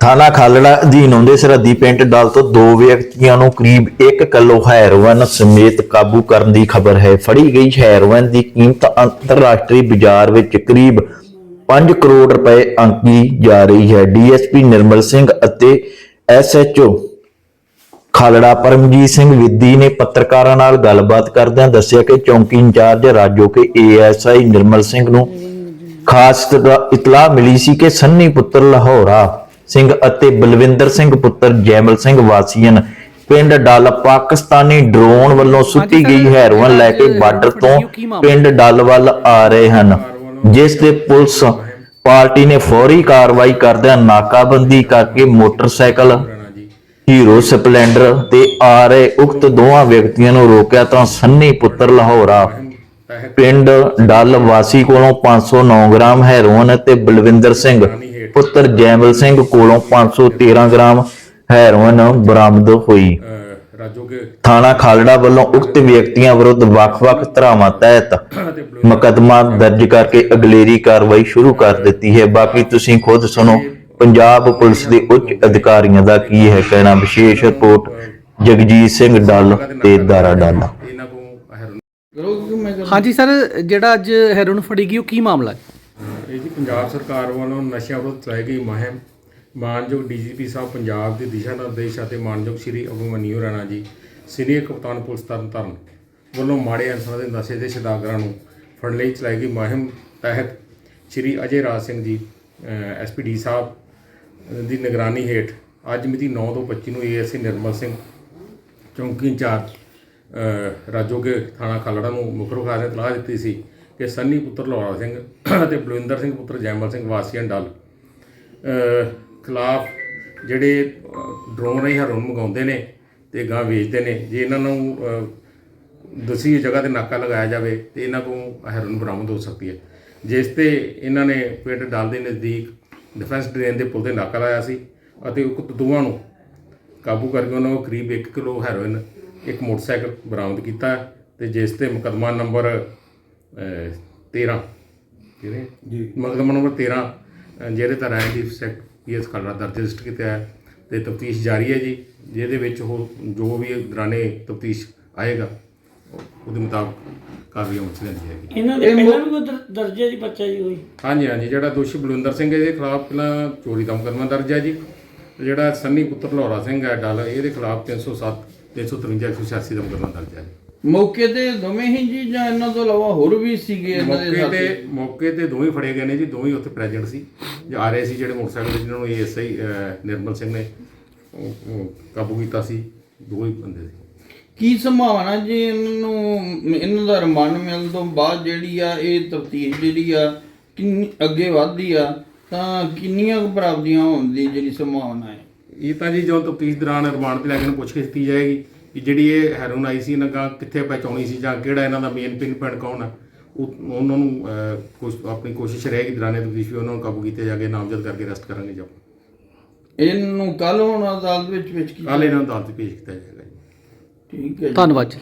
ਥਾਣਾ ਖਾਲੜਾ ਅਧੀਨ ਆਉਂਦੇ। ਸਰਹੱਦੀ ਪਿੰਡ ਡਾਲ ਤੋਂ ਦੋ ਵਿਅਕਤੀਆਂ ਨੂੰ ਕਰੀਬ 1 ਕਿਲੋ ਹੈਰੋਇਨ ਸਮੇਤ ਕਾਬੂ ਕਰਨ ਦੀ ਖਬਰ ਹੈ। ਫੜੀ ਗਈ ਹੈਰੋਇਨ ਦੀ ਕੀਮਤ ਅੰਤਰਰਾਸ਼ਟਰੀ ਬਾਜ਼ਾਰ ਵਿੱਚ ਕਰੀਬ 5 ਕਰੋੜ ਰੁਪਏ ਅੰਕੀ ਜਾ ਰਹੀ ਹੈ। ਡੀਐਸਪੀ ਨਿਰਮਲ ਸਿੰਘ ਅਤੇ ਐਸਐਚਓ ਖਾਲੜਾ ਪਰਮਜੀਤ ਸਿੰਘ ਵਿੱਦੀ ਨੇ ਪੱਤਰਕਾਰਾਂ ਨਾਲ ਗੱਲਬਾਤ ਕਰਦਿਆਂ ਦੱਸਿਆ ਕਿ ਚੌਂਕੀ incharge Rajoke ASI Nirmal Singh ਨੂੰ ਖਾਸ ਇਤਲਾ- ਇਤਲਾਹ ਮਿਲੀ ਸੀ ਕਿ ਸੰਨੀ ਪੁੱਤਰ ਲਾਹੌਰਾ ਸਿੰਘ ਅਤੇ ਬਲਵਿੰਦਰ ਸਿੰਘ ਪੁੱਤਰ ਜੈਮਲ ਸਿੰਘ ਵਾਸੀਆਂ ਪਿੰਡ ਡੱਲ ਪਾਕਿਸਤਾਨੀ ਡਰੋਨ ਵੱਲੋਂ ਸੁੱਟੀ ਗਈ ਹੈਰੋਇਨ ਲੈ ਕੇ ਬਾਰਡਰ ਤੋਂ? ਪਿੰਡ ਡੱਲ ਵੱਲ ਆ ਰਹੇ ਹਨ ਜਿਸ ਤੇ ਪੁਲਿਸ ਪਾਰਟੀ ਨੇ ਫੌਰੀ ਕਾਰਵਾਈ ਕਰਦਿਆਂ ਨਾਕਾਬੰਦੀ ਕਰਕੇ ਮੋਟਰਸਾਈਕਲ ਹੀਰੋ ਸਪਲੈਂਡਰ ਤੇ ਆ ਰਹੇ ਉਕਤ ਦੋਵਾਂ ਵਿਅਕਤੀਆਂ ਨੂੰ ਰੋਕਿਆ ਤਾਂ ਸੰਨੀ ਪੁੱਤਰ ਲਾਹੌਰਾ ਪਿੰਡ ਡੱਲ ਵਾਸੀ ਕੋਲੋਂ 509 ਗ੍ਰਾਮ ਹੈਰੋਇਨ ਤੇ ਬਲਵਿੰਦਰ ਸਿੰਘ, ਪੁੱਤਰ ਜੈਮਲ ਸਿੰਘ ਕੋਲੋਂ 513 ਗ੍ਰਾਮ ਹੈਰੋਇਨ ਬਰਾਮਦ ਹੋਈ। ਥਾਣਾ ਖਾਲੜਾ ਵੱਲੋਂ ਉਕਤ ਵਿਅਕਤੀਆਂ ਵਿਰੁੱਧ ਵੱਖ-ਵੱਖ ਧਾਰਾਵਾਂ ਤਹਿਤ ਮੁਕੱਦਮਾ ਦਰਜ ਕਰਕੇ ਅਗਲੇਰੀ ਕਾਰਵਾਈ ਸ਼ੁਰੂ ਕਰ ਦਿੱਤੀ ਹੈ। ਬਾਕੀ ਤੁਸੀਂ ਖੁਦ ਸੁਣੋ, ਪੰਜਾਬ ਪੁਲਿਸ ਦੇ ਉੱਚ ਅਧਿਕਾਰੀਆਂ ਦਾ ਕੀ ਹੈ ਕਹਿਣਾ? ਵਿਸ਼ੇਸ਼ ਰਿਪੋਰਟ ਜਗਜੀਤ ਸਿੰਘ ਡੱਲ ਤੇ ਦਾਰਾ ਡੱਲ। ਹਾਂਜੀ। ਸਰ ਜਿਹੜਾ ਅੱਜ ਹੈਰੋਨ ਫੜੀ ਗਈ ਉਹ ਕੀ ਮਾਮਲਾ ਹੈ? ਇਹ ਜੀ ਪੰਜਾਬ ਸਰਕਾਰ ਵੱਲੋਂ ਨਸ਼ਿਆਂ ਵਿਰੁੱਧ ਚਲਾਈ ਗਈ ਮੁਹਿੰਮ। ਮਾਨਯੋਗ ਡੀਜੀਪੀ ਸਾਹਿਬ ਪੰਜਾਬ ਦੇ ਦਿਸ਼ਾ ਨਿਰਦੇਸ਼ ਅਤੇ ਮਾਨਯੋਗ ਸ਼੍ਰੀ ਅਭਿਮਨਿਊ ਰਾਣਾ ਜੀ ਸੀਨੀਅਰ ਕਪਤਾਨ ਪੁਲਿਸ ਤਰਨਤਾਰਨ ਵੱਲੋਂ ਮਾੜੇ ਅਨਸਰਾਂ ਦੇ ਨਸ਼ੇ ਦੇ ਸਦਾਗਰਾਂ ਨੂੰ ਫੜਨ ਲਈ ਚਲਾਈ ਗਈ ਮੁਹਿੰਮ ਤਹਿਤ ਸ਼੍ਰੀ ਅਜੇ ਰਾਜ ਸਿੰਘ ਜੀ ਐਸਪੀਡੀ ਸਾਹਿਬ ਦੀ ਨਿਗਰਾਨੀ ਹੇਠ ਅੱਜ ਮਿਤੀ 9 ਤੋਂ 25 ਨੂੰ ਏਐਸਸੀ ਨਿਰਮਲ ਸਿੰਘ ਚੌਂਕੀ ਇੰਚਾਰਜ ਰਾਜੋਗੇ ਥਾਣਾ ਖਾਲੜਾ ਨੂੰ ਮੁੱਖ ਰਖਾ ਨੇ ਤਲਾਹ ਦਿੱਤੀ ਸੀ ਕਿ ਸੰਨੀ ਪੁੱਤਰ ਲੋਹਾਰਾ ਸਿੰਘ ਅਤੇ ਬਲਵਿੰਦਰ ਸਿੰਘ ਪੁੱਤਰ ਜੈਮਲ ਸਿੰਘ ਵਾਸੀਆਂ ਡੱਲ ਖਿਲਾਫ ਜਿਹੜੇ ਡਰੋਨ ਰਾਹੀਂ ਹਰਨ ਮੰਗਾਉਂਦੇ ਨੇ ਤੇ ਗਾਂ ਵੇਚਦੇ ਨੇ ਜੇ ਇਹਨਾਂ ਨੂੰ ਅਹ, ਜਗ੍ਹਾ ਤੇ ਨਾਕਾ ਲਗਾਇਆ ਜਾਵੇ ਤੇ ਇਹਨਾਂ ਤੋਂ ਹੈਰੋਇਨ ਬਰਾਮਦ ਹੋ ਸਕਦੀ ਹੈ। ਜਿਸ ਤੇ ਇਹਨਾਂ ਨੇ ਪਿੰਡ ਡਾਲ ਦੇ ਨਜ਼ਦੀਕ ਡਿਫੈਂਸ ਡਰੇਨ ਦੇ ਪੁਲ ਤੇ ਨਾਕਾ ਲਾਇਆ ਸੀ ਅਤੇ ਉਕਤ ਦੋਵਾਂ ਨੂੰ ਕਾਬੂ ਕਰਕੇ ਉਹਨਾਂ ਨੂੰ ਕਰੀਬ 1 ਕਿਲੋ ਹੈਰੋਇਨ ਇੱਕ ਮੋਟਰਸਾਈਕਲ ਬਰਾਮਦ ਕੀਤਾ ਹੈ ਤੇ ਜਿਸ ਤੇ ਮੁਕੱਦਮਾ ਨੰਬਰ ਅਹ, 13 ਜਿਹੜੇ ਜੀ। ਮੁਕੱਦਮਾ ਨੰਬਰ 13 ਅਹ, ਜਿਹੜੇ ਤਰ੍ਹਾਂ ਦੀ ਸੈਕਟ ਪੀਐਸ ਖਲੜਾ ਦਰਜ ਰਜਿਸਟਰ ਕੀਤਾ ਹੈ ਤੇ ਤਫਤੀਸ਼ ਜਾਰੀ ਹੈ ਜੀ ਜਿਹਦੇ ਵਿੱਚ ਉਹ ਜੋ ਵੀ ਦੌਰਾਨੇ ਤਫਤੀਸ਼ ਆਏਗਾ ਉਹ- ਉਹਦੇ ਮੁਤਾਬਕ ਕਾਰਵਾਈ ਅਮਲ 'ਚ ਲੈਂਦੀ ਹੈਗੀ ਇਹਨਾਂ ਦੇ ਪਹਿਲਾਂ ਵੀ ਕੋਈ ਦਰਜੇ ਦੀ ਬੱਚਾ ਜੀ ਹੋਈ ਹਾਂਜੀ ਹਾਂਜੀ ਜਿਹੜਾ ਦੋਸ਼ੀ ਬਲਵਿੰਦਰ ਸਿੰਘ ਹੈ ਇਹਦੇ ਖਿਲਾਫ ਪਹਿਲਾਂ ਚੋਰੀ ਦਾ ਮੁਕੱਦਮਾ ਦਰਜ ਹੈ ਜੀ। ਤੇ ਜਿਹੜਾ ਸੰਨੀ ਪੁੱਤਰ ਲੋਹਾਰਾ ਸਿੰਘ ਹੈ ਡੱਲ ਇਹਦੇ ਖਿਲਾਫ 307 353 186 ਦਾ ਮੁਕੱਦਮਾ ਦਰਜ ਹੈ ਮੌਕੇ ਤੇ ਦੋਵੇਂ ਹੀ ਜੀ ਜਾਂ ਇਹਨਾਂ ਤੋਂ ਇਲਾਵਾ ਹੋਰ ਵੀ ਸੀਗੇ ਇਹਨਾਂ ਦੇ ਮੌਕੇ ਸਾਥੀ ਤੇ ਮੌਕੇ ਤੇ ਦੋਵੇਂ ਫੜੇ ਗਏ ਨੇ ਜੀ ਦੋਵੇਂ ਉੱਥੇ ਪ੍ਰੈਜ਼ੈਂਟ ਸੀ। ਜਾ ਰਹੇ ਸੀ ਜਿਹੜੇ ਮੋਟਰਸਾਈਕਲ ਤੇ ਜਿਨ੍ਹਾਂ ਨੂੰ ਏਐਸਆਈ ਨਿਰਮਲ ਸਿੰਘ ਨੇ ਉਹ- ਉਹ ਕਾਬੂ ਕੀਤਾ ਸੀ। ਦੋ ਹੀ ਬੰਦੇ ਸੀ। ਕੀ ਸੰਭਾਵਨਾ ਜੀ ਇਹਨਾਂ ਨੂੰ ਇਹਨਾਂ ਦਾ ਰਿਮਾਂਡ ਮਿਲਣ ਤੋਂ ਬਾਅਦ ਜਿਹੜੀ ਆ ਇਹ ਤਫਤੀਸ਼ ਜਿਹੜੀ ਆ ਕਿੰਨੀ ਅੱਗੇ ਵਧਦੀ ਆ ਤਾਂ ਕਿੰਨੀਆਂ ਕੁ ਪ੍ਰਾਪਤੀਆਂ ਹੋਣ ਦੀ ਜਿਹੜੀ ਸੰਭਾਵਨਾ ਹੈ? ਇਹ ਤਾਂ ਜੀ ਜਦੋਂ ਤਫਤੀਸ਼ ਦੌਰਾਨ ਰਿਮਾਂਡ ਤੇ ਲੈ ਕੇ ਨੂੰ ਪੁੱਛ ਕੀਤੀ ਜਾਏਗੀ ਕਿ ਜਿਹੜੀ ਇਹ ਹੈਰੋਨ ਆਈ ਸੀ ਇਹਨਾਂ ਗਾ ਕਿੱਥੇ ਪਹੁੰਚਾਉਣੀ ਸੀ ਜਾਂ ਕਿਹੜਾ ਇਹਨਾਂ ਦਾ ਮੇਨ ਪਿਨ ਪੁਆਇੰਟ ਕੌਣ ਹੈ ਉਹ ਉਹਨਾਂ ਨੂੰ ਅਹ, ਆਪਣੀ ਕੋਸ਼ਿਸ਼ ਰਹੇਗੀ ਦੌਰਾਨੇ ਤਫਤੀਸ਼ ਵੀ ਉਹਨਾਂ ਨੂੰ ਕਾਬੂ ਕੀਤੇ ਜਾ ਕੇ ਨਾਮਜ਼ਦ ਕਰਕੇ ਅਰੈਸਟ ਕਰਾਂਗੇ ਜਬ ਇਹਨੂੰ ਕੱਲ ਹੁਣ ਅਦਾਲਤ ਵਿੱਚ ਵਿੱਚ ਕੀ ਕੱਲ੍ਹ ਇਹਨਾਂ ਨੂੰ ਅਦਾਲਤ 'ਚ ਪੇਸ਼ ਕੀਤਾ ਜਾਏਗਾ ਜੀ। ਠੀਕ ਹੈ ਜੀ। ਧੰਨਵਾਦ ਜੀ।